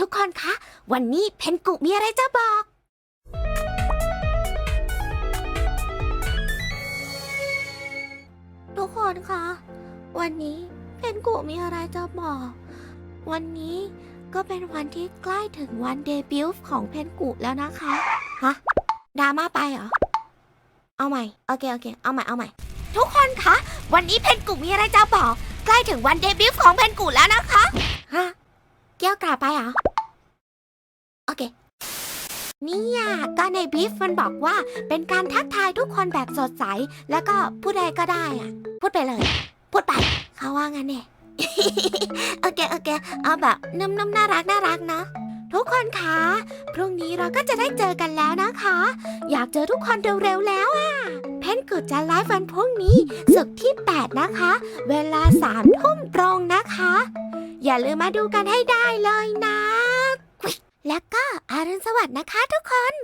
ทุกคนคะ วันนี้เพนกุมีอะไรจะบอก ทุกคนคะ วันนี้เพนกุมีอะไรจะบอก วันนี้ก็เป็นวันที่ใกล้ถึงวันเดบิวต์ของเพนกุแล้วนะคะ ฮะดราม่าไปเหรอ เอาใหม่ โอเค โอเค เอาใหม่ เอาใหม่ ทุกคนคะ วันนี้เพนกุมีอะไรจะบอก ใกล้ถึงวันเดบิวต์ของเพนกุแล้วนะคะ กกลับไปเหรอ โอเค เนี่ยก็ในบีฟมันบอกว่าเป็นการทักทายทุกคนแบบสดใส แล้วก็พูดอะไรก็ได้อะพูดไปเลย พูดไป เขาว่างั้นเนี่ย โอเค โอเค เอาแบบนุ่มๆน่ารักน่ารักนะทุกคนคะ พรุ่งนี้เราก็จะได้เจอกันแล้วนะคะ อยากเจอทุกคนเร็วๆแล้วอะเพนกุดจะไลฟ์วันพรุ่งนี้ศุกที่ 8 นะคะ เวลา3ทุ่มตรงนะ อย่าลืมมาดูกันให้ได้เลยนะ แล้วก็อารุณสวัสดิ์นะคะทุกคน